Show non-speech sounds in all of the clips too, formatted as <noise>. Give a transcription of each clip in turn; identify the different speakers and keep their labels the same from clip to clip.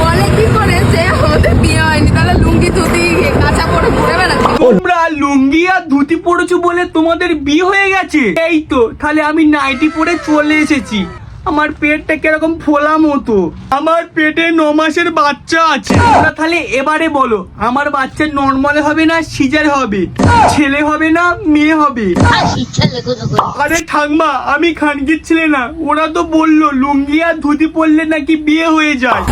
Speaker 1: বলে কি করে? যে আমাদের বিয়ে হয়নি তাহলে লুঙ্গি ধুতি কাঁচা পরে ঘুরে বেড়াচ্ছি
Speaker 2: তোমরা লুঙ্গি আর ধুতি পরেছো বলে তোমাদের বিয়ে হয়ে গেছে? এই তো তাহলে আমি নাইটি পরে চলে এসেছি। আমার পেটটা কীরকম ফোলা মতো। আমার পেটে ন মাসের বাচ্চা আছে। তোমরা তাহলে এবারে বলো আমার বাচ্চা নর্মাল হবে না সিজার হবে? ছেলে হবে না মেয়ে হবে? আরে ঠাকমা আমি খানকির ছেলে না। ওরা তো বলল লুঙ্গি আর ধুতি পরলে নাকি বিয়ে হয়ে যায়।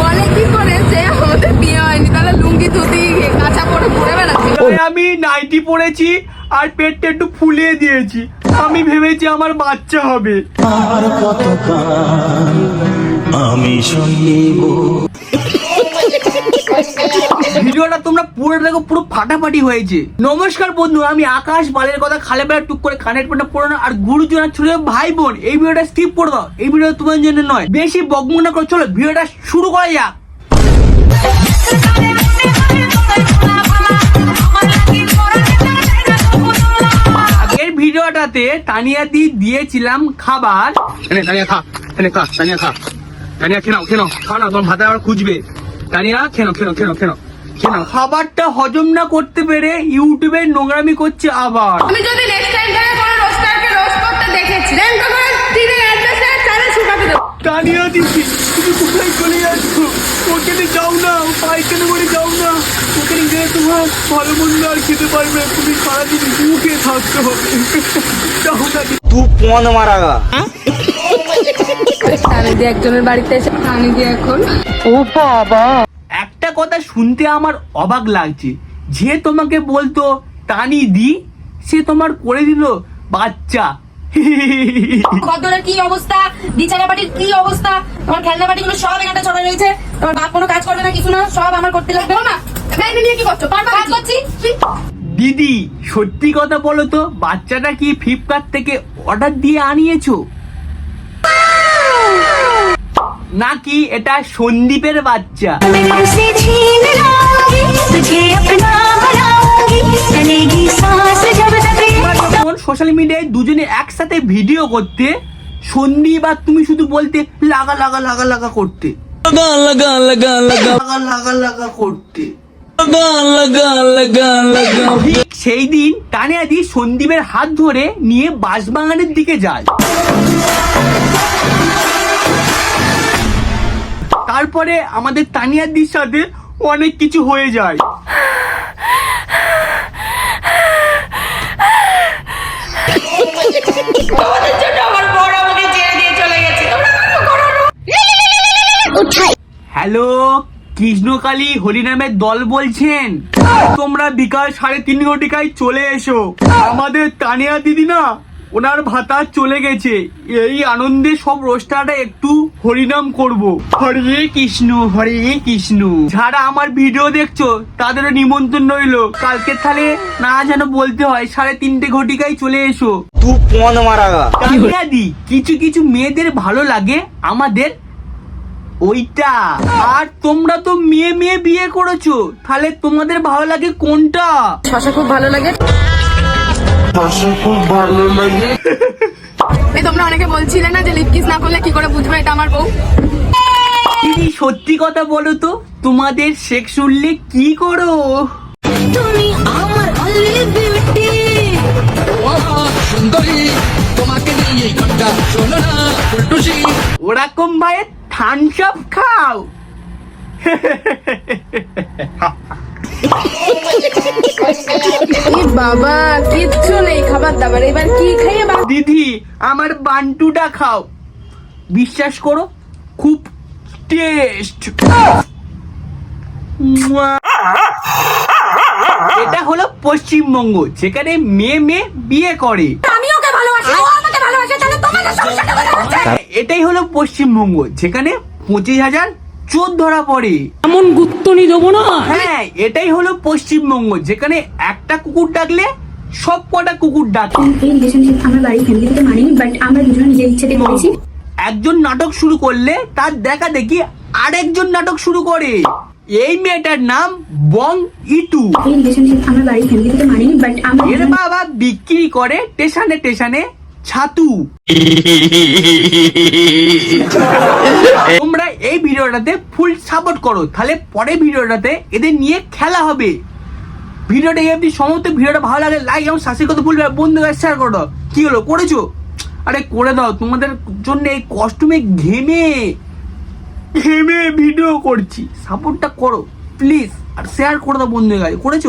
Speaker 1: বলে কি করে যে আমাদের বিয়ে হয়নি? তাহলে লুঙ্গি ধুতি কাঁচা পরে ঘুরে বেড়াচ্ছি
Speaker 2: আমি নাইটি পরেছি আর পেটটা একটু ফুলিয়ে দিয়েছি। আমি ভেবেছি আমার বাচ্চা হবে।
Speaker 3: আর কতকাল আমি সইব
Speaker 2: ভিডিওটা তোমরা পুরো দেখো পুরো ফাটাফাটি হয়েছে। নমস্কার বন্ধু আমি আকাশ বালের কথা খালে বেলা টুক করে কানের পেটে পড়ে না আর গুরুজন আর ছোট ভাই বোন এই ভিডিওটা স্কিপ করে দাও। এই ভিডিও তোমার জন্য নয়। বেশি বকমনা করে চলো ভিডিওটা শুরু করা যাক। ভিডিওটাতে তানিয়া দি দিয়েছিলাম খাবার। তানিয়া খা এনে খা তানিয়া খা। তানিয়া খেনাও খেনাও খা না তোমার ভাতে আবার খুঁজবে। তানিয়া খেনো খেনো খেনো খেনো খেনো খাবারটা হজম না করতে পেরে ইউটিউবে নোংরামি করছে আবার।
Speaker 1: আমি যদি নেক্সট টাইম ধরে কোনো রোস্টারকে রোস্ট করতে দেখেছি দেন তো করে টিভির অ্যাড্রেসে চ্যানেল শুকাতে দেবো
Speaker 2: তানিয়া দিদি তুমি কোথায় চলে যাচ্ছ? ওখানে যাও না পাইখানে করে যাও না। ওখানে গিয়ে তোমার ভালো মন্দ আর খেতে পারবে তুমি সারাদিন মুখে থাকতে একটা কথা শুনতে আমার অবাক লাগছে। যে তোমাকে বলতো টানি দি সে তোমার করে দিল বাচ্চা।
Speaker 4: কি অবস্থা? কি অবস্থা? তোমার সব রয়েছে। তোমার কোনো কাজ করবে না কিছু না সব আমার করতে লাগবে না
Speaker 1: কি করছ।
Speaker 2: দিদি সত্যি কথা বলো তো বাচ্চাটা কি ফ্লিপকার্ট থেকে অর্ডার দিয়ে আনিয়েছো? নাকি এটা সন্দীপের বাচ্চা? সোশ্যাল মিডিয়ায় দুজনে একসাথে ভিডিও করতে সন্দীপ আর তুমি শুধু বলতে লাগা লাগা লাগা লাগা করতে।
Speaker 5: লাগা লাগা লাগা লাগা।
Speaker 2: লাগা লাগা লাগা করতে। ঠিক সেই দিন টানিয়াদি সন্দীপের হাত ধরে নিয়ে বাঁশবাগানের দিকে যায়। তারপরে আমাদের তানিয়াদির সাথে অনেক কিছু হয়ে যায়। হ্যালো? কৃষ্ণকালী হরিনামের দল বলছেন। তোমরা বিকাল সাড়ে তিন ঘটিকায় চলে এসো। আমাদের তানিয়া দিদি না ওনার ভাতা চলে গেছে। এই আনন্দে সব রোস্টারটা একটু হরিনাম করব। হরে কৃষ্ণ হরে কৃষ্ণ। যারা আমার ভিডিও দেখছ তাদেরও নিমন্ত্রণ রইল। কালকে তাহলে না যেন বলতে হয় সাড়ে তিনটে ঘটিকায় চলে এসো।
Speaker 5: তুই কোন
Speaker 2: মারা কিছু কিছু মেয়েদের ভালো লাগে আমাদের ওইটা। আর তোমরা তো মেয়ে মেয়ে বিয়ে করেছ। তাহলে তোমাদের ভালো লাগে কোনটা?
Speaker 1: শশা খুব ভালো লাগে। এই তোমরা অনেকে বলছিলে না যে লিপ কিস না করলে কি করে বুঝবে? এটা আমার বউ।
Speaker 2: দিদি সত্যি কথা বলো তো তোমাদের সেক্স শুনলে কি করো?
Speaker 6: তুমি আমার only beauty
Speaker 2: ওরকম ভাই থামস আপ খাও
Speaker 1: বাবা কিচ্ছু নেই খাবার দাবার। এবার কি খাইয়ে বা
Speaker 2: দিদি আমার বান্টুটা খাও। বিশ্বাস করো খুব টেস্ট এটা হলো পশ্চিমবঙ্গ যেখানে মেয়ে মেয়ে বিয়ে করে।
Speaker 4: আমি ওকে ভালোবাসি ও আমাকে ভালোবাসে তাহলে তোমাদের সমস্যাটা কোথায়?
Speaker 2: এটাই হলো পশ্চিমবঙ্গ যেখানে পঁচিশ হাজার চোর ধরা পড়ে।
Speaker 7: এমন গুত্তনি দেবো না?
Speaker 2: হ্যাঁ এটাই হলো পশ্চিমবঙ্গ যেখানে একটা কুকুর ডাকলে সব কটা কুকুর ডাকে।
Speaker 8: এই রিলেশনশিপ আমার বাড়ির ফ্যামিলি থেকে মানেনি বাট আমরা দুজন নিজের ইচ্ছেতে করেছি।
Speaker 2: একজন নাটক শুরু করলে তার দেখা দেখি আরেকজন নাটক শুরু করে। এই মেয়েটার নাম বং ইটু।
Speaker 8: এই রিলেশনশিপ আমার বাড়ির ফ্যামিলি থেকে মানেনি বাট আমরা
Speaker 2: এর বাবা বিক্রি করে স্টেশনে স্টেশনে ছাতু। <laughs> তোমরা এই ভিডিওটাতে ফুল সাপোর্ট করো তাহলে পরে ভিডিওটাতে এদের নিয়ে খেলা হবে। ভিডিওটা এমনি সমস্ত ভিডিওটা ভালো লাগে লাইক এবং সাবস্ক্রাইব করতে ভুলবে। বন্ধুদের শেয়ার করো। কি হলো করেছ? আরে করে দাও। তোমাদের জন্য এই কস্টিউমে ঘেমে ঘেমে ভিডিও করছি। সাপোর্টটা করো প্লিজ আর শেয়ার করে দাও বন্ধুদের কাছে। করেছ?